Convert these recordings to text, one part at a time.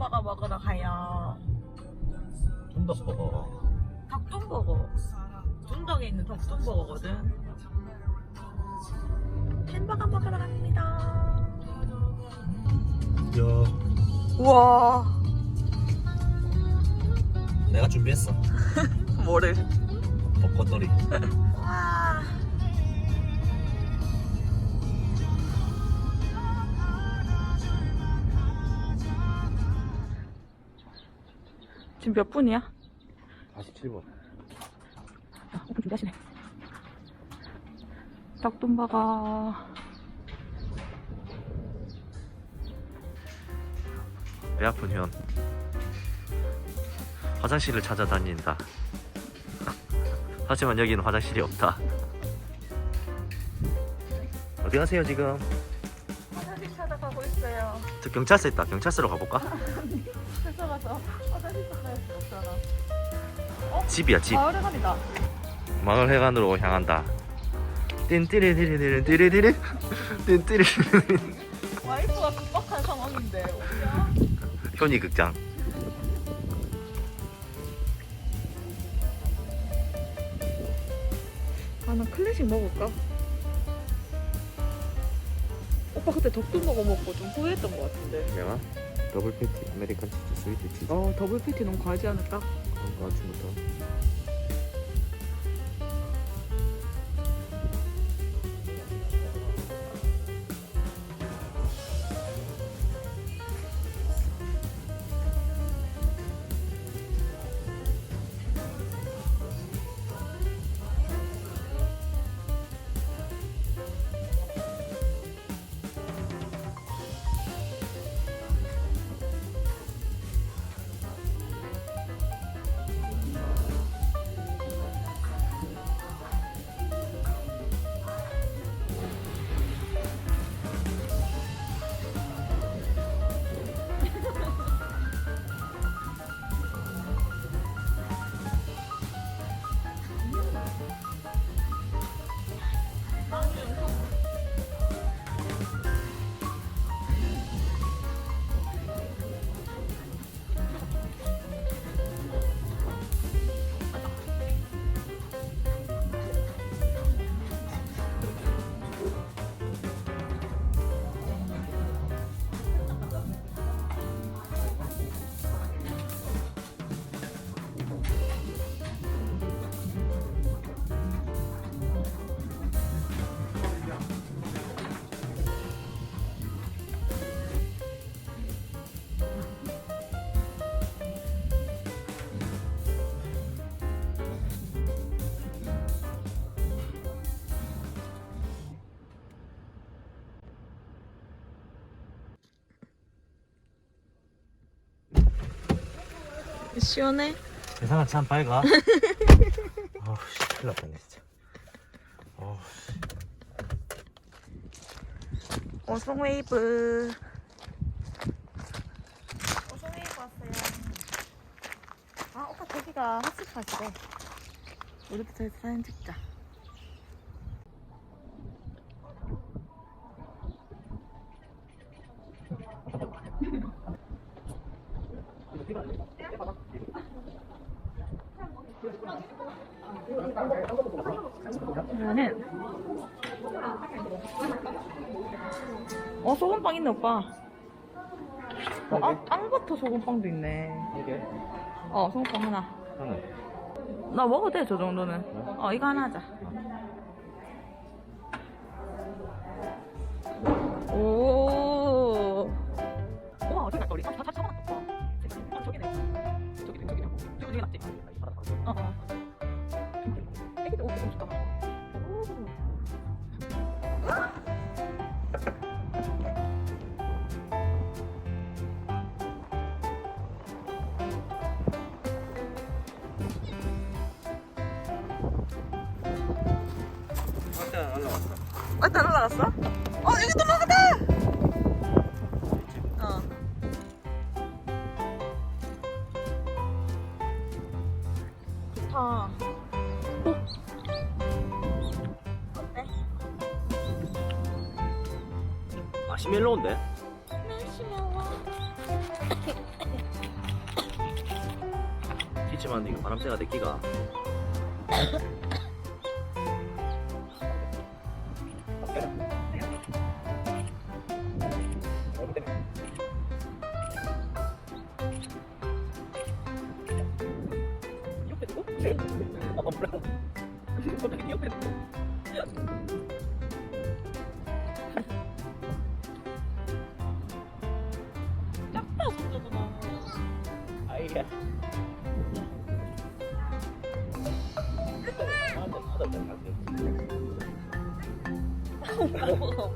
닭똥버거 먹으러 가요. 둔덕버거. 닭똥버거. 둔덕에 있는 닭똥버거거든. 햄버거 먹으러 갑니다. 야, 우와, 내가 준비했어. 뭐를. 벚꽃놀이. 와. 지금 몇 분이야? 47번. 자, 오픈 준비하시네. 닭돈바가 배 아픈 현. 화장실을 찾아다닌다. 하지만 여기는 화장실이 없다. 어디 가세요 지금? 화장실 찾아가고 있어요. 저 경찰서 있다. 경찰서로 가볼까? 회사 가서 집이야 집. 마을에 갑니다. 마을 해관으로 향한다. 띵띠리디리디리 띠리디리 띵띠리 와이프가 급박한 상황인데 어디야? 현이 극장. 아, 나 클래식 먹을까? 오빠 그때 덕돈버거 먹고 좀 후회했던 것 같은데. 내가 더블 패티 아메리칸 치즈 스위트 치즈 어, 더블 패티 너무 과하지 않을까? 거 아침부터. 시원해? 세상은 참 밝아. 어우 씨, 큰일 날 뻔네 진짜. 어우 씨. 오송 웨이브. 오송 웨이브 왔어요. 아, 오빠 저기가 핫스팟이래. 우리도 저기 사진 찍자. 어 소금빵 있네 오빠 어, 앙, 앙버터 소금빵도 있네 이게 어 소금빵 하나 하나. 나 먹어도 돼 저 정도는 어 이거 하나 하자 오 우와 저기 낫다 우리 아, 다, 다 잡아놨다 오빠 어 저기네 저기네 저기네 저기 저기 낫지 어 어 애기들 옷 너무 좋다 어, 올라갔어? 어, 여기 또 먹었다! 어. 좋다. 어때? 마시멜로인데? 날씨마워. 기침하는데 이거 바람새가 내 끼가. 아 몰라 어떻게 기억해? 작다 손자구나. 아이야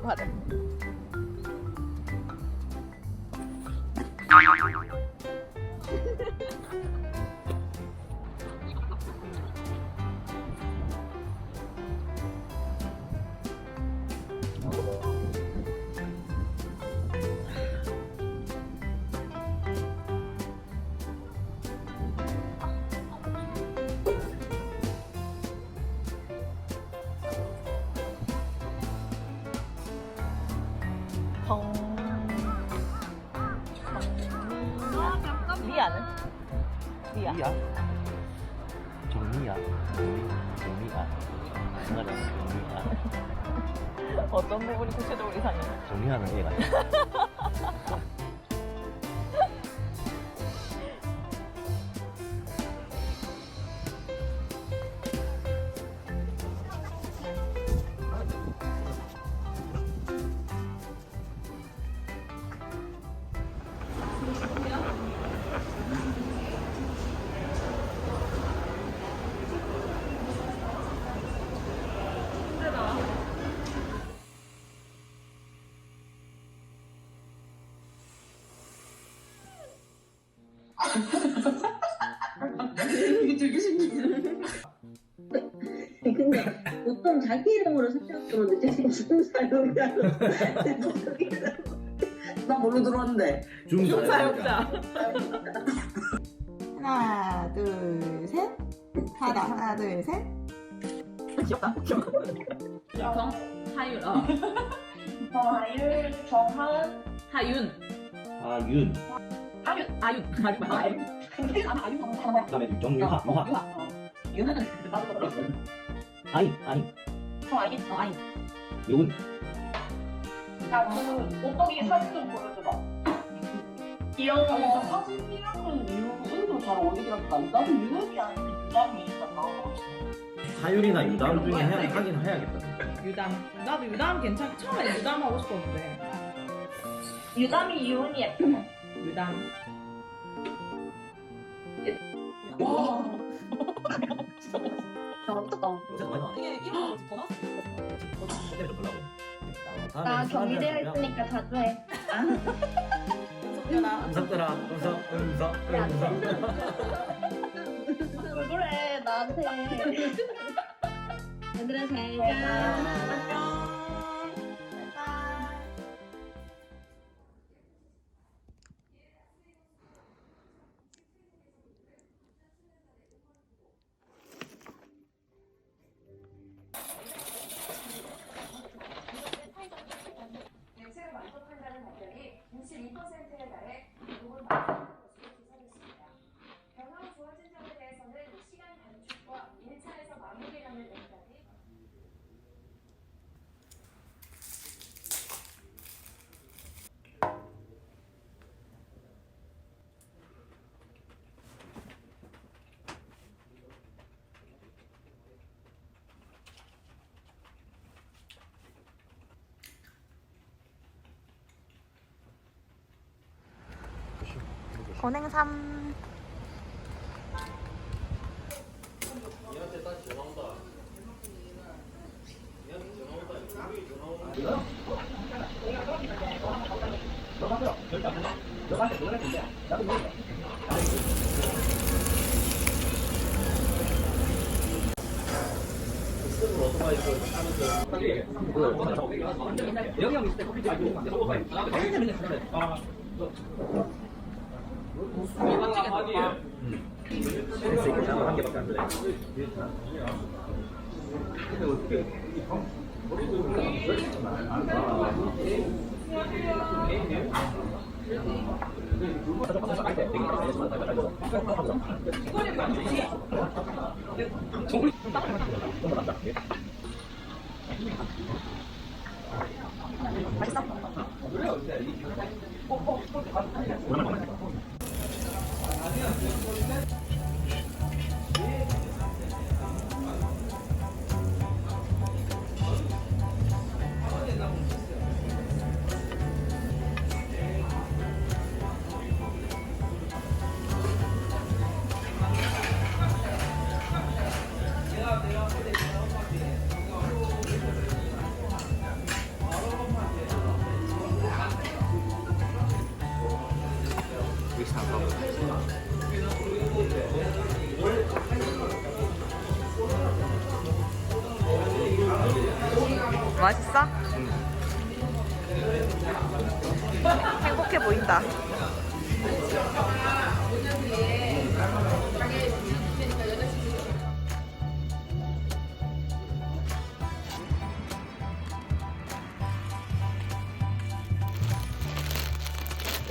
맞아. 정. 정미야? 정미야. 정미야. 정미야 정미야. 어떤 부분이 구체적으로 이상해? 정미야는 애가 근데 보통 자기 이름으로 설정 들었는데 중 사용자로 나 뭘로 들어왔는데 사용자. 하나, 둘, 셋. 하나, 하나, 둘, 셋. 귀엽다. 귀엽다. 정. 하윤. 어. 정하율 정하은 하윤. 아윤 하윤. 아윤. 말. 아윤. 그다음에 정유하 유하 유하는 아인 아인 정아인 어, 아윤. 요은 야그 오떡이 사진 좀 보여줘봐 귀여워 사진이랑은 유은도 잘 어울리겠다 나도 유은이 아니면 유담이 있었나 사율이나 유다음 중에 해야, 하긴 해야겠다 유담. 나도 유담 괜찮. 처음에 유담 하고 싶었는데. 유담이 유은이 예뻐 유담. 잘했다 진짜 많이 나왔네 이게 이런 거더 나왔어. 때문에 좀 보려고 나 경희대에 있으니까 자주 해. 은석연아. 음석들아 음석 음석 음석. 왜 그래 나한테. 얘들아 잘가. 대체 92%에 달해 대부분 만족하는 것으로 조사됐습니다. 변화 후 주어진 점에 대해서는 시간 단축과 1차에서 마무리라는 의견이 고 멋지겠다.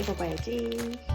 입어봐야지.